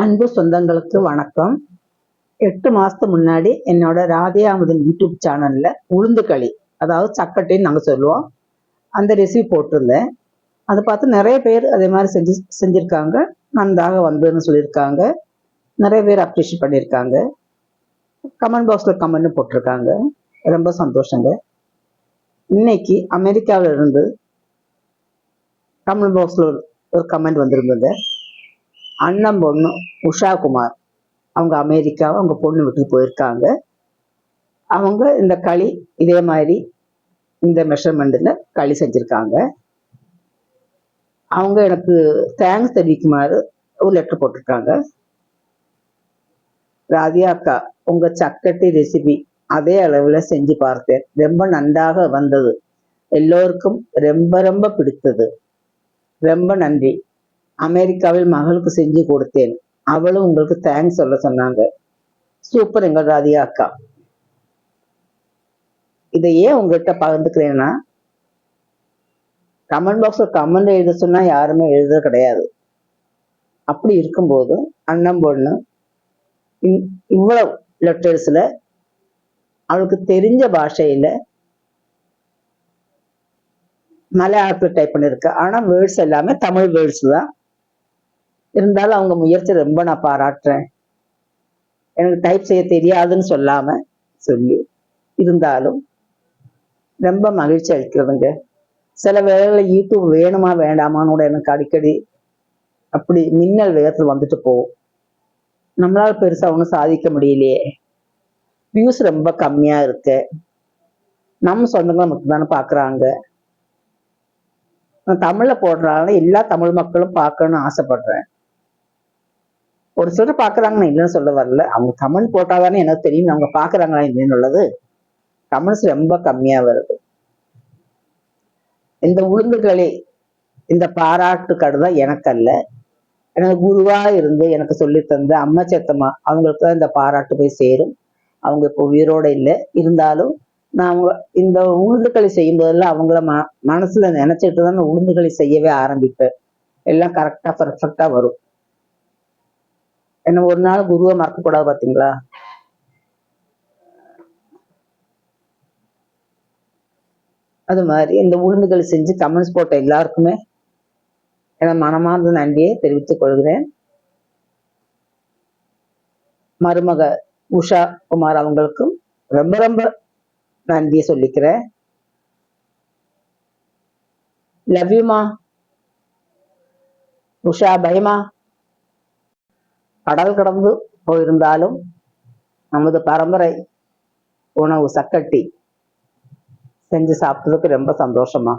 அன்பு சொந்தங்களுக்கு வணக்கம். எட்டு மாசத்துக்கு முன்னாடி என்னோட ராதேயாமுதன் யூடியூப் சேனல்ல உளுந்து களி அதாவது சக்கட்டின்னு நாங்கள் சொல்லுவோம். அந்த ரெசிபி போட்டிருந்தேன். அதை பார்த்து நிறைய பேர் அதே மாதிரி செஞ்சு செஞ்சுருக்காங்க. நன்றாக வந்ததுன்னு சொல்லியிருக்காங்க. நிறைய பேர் அப்ரிஷியேட் பண்ணியிருக்காங்க. கமெண்ட் பாக்ஸில் கமெண்ட்னு போட்டிருக்காங்க. ரொம்ப சந்தோஷங்க. இன்னைக்கு அமெரிக்காவில் இருந்து கமெண்ட் பாக்ஸில் ஒரு கமெண்ட் வந்திருந்தது. அண்ணன் பொண்ணு உஷா குமார் அவங்க அமெரிக்காவை அவங்க பொண்ணு வீட்டுக்கு போயிருக்காங்க. அவங்க இந்த களி இதே மாதிரி இந்த மெஷர்மெண்ட்டில் களி செஞ்சுருக்காங்க. அவங்க எனக்கு தேங்க்ஸ் தெரிவிக்குமாறு ஒரு லெட்டர் போட்டிருக்காங்க. ராதியா அக்கா உங்கள் சக்கட்டி ரெசிபி அதே அளவில் செஞ்சு பார்த்தேன். ரொம்ப நன்றாக வந்தது. எல்லோருக்கும் ரொம்ப ரொம்ப பிடித்தது. ரொம்ப நன்றி. அமெரிக்காவில் மகளுக்கு செஞ்சு கொடுத்தேன். அவளும் உங்களுக்கு தேங்க்ஸ் சொல்ல சொன்னாங்க. சூப்பர் எங்கள் ராதிகா அக்கா. இதை ஏன் உங்ககிட்ட பகிர்ந்துக்கிறேன்னா கமெண்ட் பாக்ஸில் கமெண்ட் எழுத சொன்னா யாருமே எழுத கிடையாது. அப்படி இருக்கும்போது அண்ணன் பொண்ணு இவ்வளவு லெட்டர்ஸ்ல அவளுக்கு தெரிஞ்ச பாஷையில மலையாளத்தில் டைப் பண்ணியிருக்க ஆனா வேர்ட்ஸ் எல்லாமே தமிழ் வேர்ட்ஸ் தான். இருந்தாலும் அவங்க முயற்சி ரொம்ப நான் பாராட்டுறேன். எனக்கு டைப் செய்ய தெரியாதுன்னு சொல்லாம சொல்லி இருந்தாலும் ரொம்ப மகிழ்ச்சி அளிக்கிறதுங்க. சில வேளைகளில் யூடியூப் வேணுமா வேண்டாமான்னு கூட எனக்கு அடிக்கடி அப்படி மின்னல் வேகத்தில் வந்துட்டு போகும். நம்மளால் பெருசாக ஒன்றும் சாதிக்க முடியலையே. வியூஸ் ரொம்ப கம்மியாக இருக்கு. நம்ம சொந்தங்களை மட்டும்தானே பார்க்குறாங்க நான் தமிழில் போடுறாங்க எல்லா தமிழ் மக்களும் பார்க்கணும்னு ஆசைப்படுறேன். ஒரு சிலர் பார்க்குறாங்கன்னு இல்லைன்னு சொல்ல வரல. அவங்க தமிழ் போட்டாதானே எனக்கு தெரியும்? அவங்க பாக்குறாங்களா இல்லைன்னு உள்ளது கமெண்ட்ஸ் ரொம்ப கம்மியா வருது. இந்த உளுந்துகளே இந்த பாராட்டு கடுதான் எனக்கு அல்ல எனக்கு குருவா இருந்து எனக்கு சொல்லித்தந்த அம்மா சேத்தம்மா அவங்களுக்கு தான் இந்த பாராட்டு போய் சேரும். அவங்க இப்போ உயிரோட இல்லை. இருந்தாலும் நான் அவங்க இந்த உளுந்துக்களை செய்யும் போதெல்லாம் அவங்கள ம மனசுல நினச்சிட்டு தான் நான் உளுந்துக்களி செய்யவே ஆரம்பிப்பேன். எல்லாம் கரெக்டா பர்ஃபெக்டாக வரும். என்ன ஒரு நாள் குருவை மறக்கக்கூடாது பாத்தீங்களா? அது மாதிரி இந்த உளுந்துகள் செஞ்சு கமெண்ட்ஸ் போட்ட எல்லாருக்குமே என மனமார்ந்த நன்றியை தெரிவித்துக் கொள்கிறேன். மருமக உஷா குமார் அவங்களுக்கும் ரொம்ப ரொம்ப நன்றியை சொல்லிக்கிறேன். லவ்யூமா உஷா பயமா கடல் கடந்து போயிருந்தாலும் நமது பரம்பரை உணவு சக்கட்டி செஞ்சு சாப்பிட்டதுக்கு ரொம்ப சந்தோஷமா?